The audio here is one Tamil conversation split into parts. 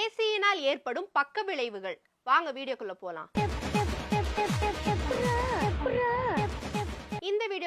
ஏசியினால் ஏற்படும் பக்க விளைவுகள். வாங்க வீடியோக்குள்ள போலாம்.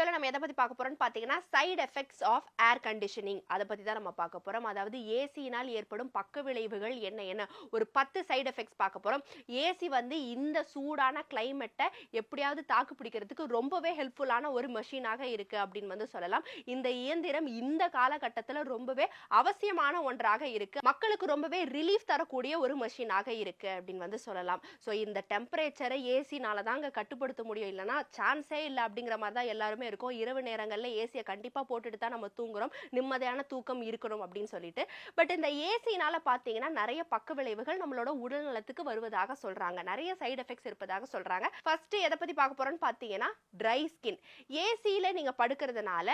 வீடியோவில் நம்ம எதை பற்றி பார்க்க போறோம்னு பாத்தீங்கன்னா side effects of air conditioning அதை பத்தி தான் நம்ம பார்க்க போறோம். அதாவது ஏசியினால் ஏற்படும் பக்க விளைவுகள் என்ன என்ன? ஒரு பத்து சைடு எஃபெக்ட்ஸ் பார்க்க போறோம். ஏசி வந்து இந்த சூடான கிளைமேட்டை எப்படியாவது தாக்கு பிடிக்கிறதுக்கு ரொம்பவே ஹெல்ப்ஃபுல்லான ஒரு மெஷினாக இருக்கு அப்படின்னு வந்து சொல்லலாம். இந்த இயந்திரம் இந்த காலகட்டத்துல ரொம்பவே அவசியமான ஒன்றாக இருக்கு. மக்களுக்கு ரொம்பவே ரிலீஃப் தரக்கூடிய ஒரு மெஷினாக இருக்கு அப்படின்னு வந்து சொல்லலாம். ஸோ இந்த டெம்பரேச்சரை ஏசினால தாங்க கட்டுப்படுத்த முடியும். இல்லைன்னா சான்ஸே இல்லை அப்படிங்கிற மாதிரி தான் எல்லாருமே இருக்கும். இரவு நேரங்களில் ஏசியை கண்டிப்பாக போட்டுட்டு தான் நம்ம தூங்குறோம். நிம்மதியான தூக்கம் இருக்கணும் அப்படின்னு சொல்லிட்டு. பட் இந்த ஏசினால் பார்த்தீங்கன்னா நிறைய பக்க விளைவுகள் நம்மளோட உடல் நலத்துக்கு வருவதாக சொல்கிறாங்க நிறைய சைடு எஃபெக்ட்ஸ் இருப்பதாக சொல்கிறாங்க ஃபஸ்ட்டு எதை பற்றி பார்க்க போகிறோன்னு பார்த்தீங்கன்னா ட்ரை ஸ்கின் ஏசியில் நீங்கள் படுக்கிறதுனால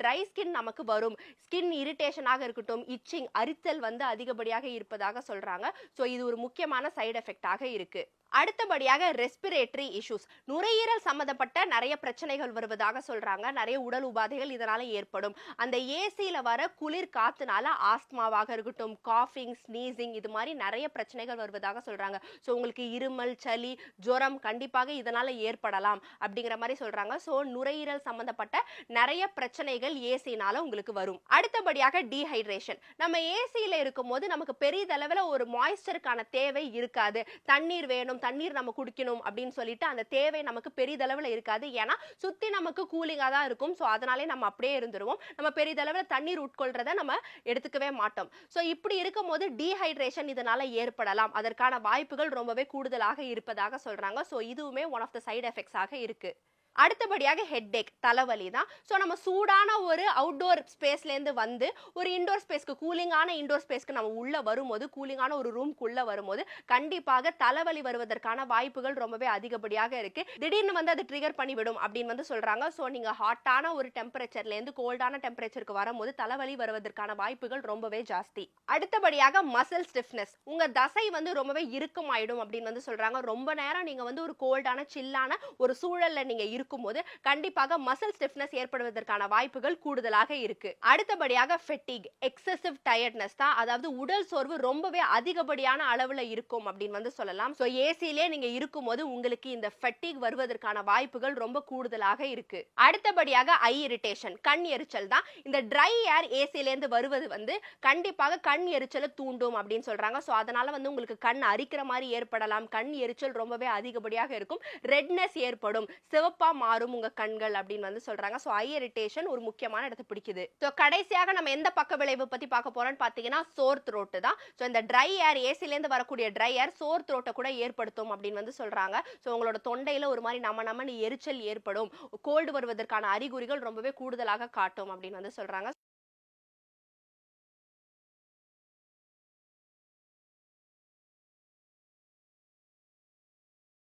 ட்ரை ஸ்கின் நமக்கு வரும். ஸ்கின் இரிட்டேஷனாக இருக்கட்டும் இச்சிங் அரித்தல் வந்து அதிகப்படியாக இருப்பதாக சொல்கிறாங்க ஸோ இது ஒரு முக்கியமான சைடு எஃபெக்டாக இருக்கு. அடுத்தபடியாக ரெஸ்பிரேட்டரி இஷ்யூஸ் நுரையீரல் சம்மந்தப்பட்ட நிறைய பிரச்சனைகள் வருவதாக சொல்றாங்க. நிறைய உடல் உபாதைகள் இதனால ஏற்படும். அந்த ஏசியில வர குளிர் காத்துனால ஆஸ்மாவாக இருக்கட்டும் காஃபிங் ஸ்னீசிங் இது மாதிரி நிறைய பிரச்சனைகள் வருவதாக சொல்றாங்க. ஸோ உங்களுக்கு இருமல் சளி ஜுரம் கண்டிப்பாக இதனால ஏற்படலாம் அப்படிங்கிற மாதிரி சொல்றாங்க. ஸோ நுரையீரல் சம்மந்தப்பட்ட நிறைய பிரச்சனைகள் ஏசினால உங்களுக்கு வரும். அடுத்தபடியாக டீஹைட்ரேஷன் நம்ம ஏசியில இருக்கும் போது நமக்கு பெரியதளவில் ஒரு மாய்ஸ்டருக்கான தேவை இருக்காது. தண்ணீர் வேணும் தண்ணீர் நம்ம குடிக்கணும் அப்படின்னு சொல்லிட்டு அந்த தேவை நமக்கு பெரிதளவில் இருக்காது. ஏன்னா சுற்றி நமக்கு கூலிங்காக தான் இருக்கும். ஸோ அதனாலே நம்ம அப்படியே இருந்துருவோம். நம்ம பெரிதளவில் தண்ணீர் உட்கொள்றத நம்ம எடுத்துக்கவே மாட்டோம். ஸோ இப்படி இருக்கும் போது டீஹைட்ரேஷன் இதனால் ஏற்படலாம். அதற்கான வாய்ப்புகள் ரொம்பவே கூடுதலாக இருப்பதாக சொல்கிறாங்க ஸோ இதுவுமே ஒன் ஆஃப் த சைடு எஃபெக்ட்ஸாக இருக்கு. அடுத்தபடியாக ஹெட்டேக் தலைவலி தான் ஸோ நம்ம சூடான ஒரு அவுட்டோர் ஸ்பேஸ்லேருந்து வந்து ஒரு இண்டோர் ஸ்பேஸ்க்கு கூலிங்கான இண்டோர் ஸ்பேஸ்க்கு நம்ம உள்ளே வரும்போது கூலிங்கான ஒரு ரூம்குள்ளே வரும்போது கண்டிப்பாக தலைவலி வருவதற்கான வாய்ப்புகள் ரொம்பவே அதிகப்படியாக இருக்கு. திடீர்னு வந்து அது ட்ரிகர் பண்ணிவிடும் அப்படின்னு வந்து சொல்றாங்க. ஸோ நீங்க ஹாட்டான ஒரு டெம்பரேச்சர்லேருந்து கோல்டான டெம்பரேச்சருக்கு வரும்போது தலைவலி வருவதற்கான வாய்ப்புகள் ரொம்பவே ஜாஸ்தி. அடுத்தபடியாக மசில் ஸ்டிஃப்னஸ் உங்க தசை வந்து ரொம்பவே இறுக்கமாயிடும் அப்படின்னு வந்து சொல்றாங்க. ரொம்ப நேரம் நீங்க வந்து ஒரு கோல்டான சில்லான ஒரு சூழல்ல நீங்க இருக்கும்போது கண்டிப்பாக மசில் ஸ்டிஃப்னஸ் ஏற்படுவதற்கான வாய்ப்புகள் கூடுதலாக இருக்கு. அடுத்தபடியாக ஃபெட்டிக் எக்ஸசிவ் டயர்ட்னஸ் தான். அதாவது உடல் சோர்வு ரொம்பவே அதிகப்படியான அளவுல இருக்கும் அப்படின்னு வந்து சொல்லலாம். ஸோ ஏசிலே நீங்க இருக்கும்போது உங்களுக்கு இந்த ஃபெட்டிக் வருவதற்கான வாய்ப்புகள் ரொம்ப கூடுதலாக இருக்கு. அடுத்தபடியாக ஐ இரிட்டேஷன் கண் எரிச்சல் தான். இந்த ட்ரை ஏர் ஏசிலேருந்து வருவது வந்து கண்டிப்பாக கண் எரிச்சலை தூண்டும் அப்படின்னு சொல்றாங்க. ஸோ அதனால வந்து உங்களுக்கு கண் அரிக்கிற மாதிரி ஏற்படலாம். கண் எரிச்சல் ரொம்பவே அதிகப்படியாக இருக்கும். ரெட்னஸ் ஏற்படும். சிவப்பா மாறும் உங்க கண்கள் அப்படின்னு வந்து சொல்றாங்க. ஸோ ஐ இரிட்டேஷன் ஒரு முக்கியமான இடத்தை பிடிக்குது. ஸோ கடைசியாக நம்ம எந்த பக்க விளைவு பத்தி பார்க்க போறோம்னு பார்த்தீங்கன்னா சோர் த்ரோட்டு தான். ஸோ இந்த ட்ரை ஏர் ஏசிலேருந்து வரக்கூடிய ட்ரை ஏர் சோர் த்ரோட்டை கூட ஏற்படுத்தும் அப்படின்னு வந்து சொல்றாங்க. ஸோ உங்களோட தொண்டையில ஒரு மாதிரி நம்ம நம்ம எரிச்சல் ஏற்படும். கோல்டு வருவதற்கான அறிகுறிகள் ரொம்பவே கூடுதலாக காட்டும் அப்படின்னு வந்து சொல்றாங்க.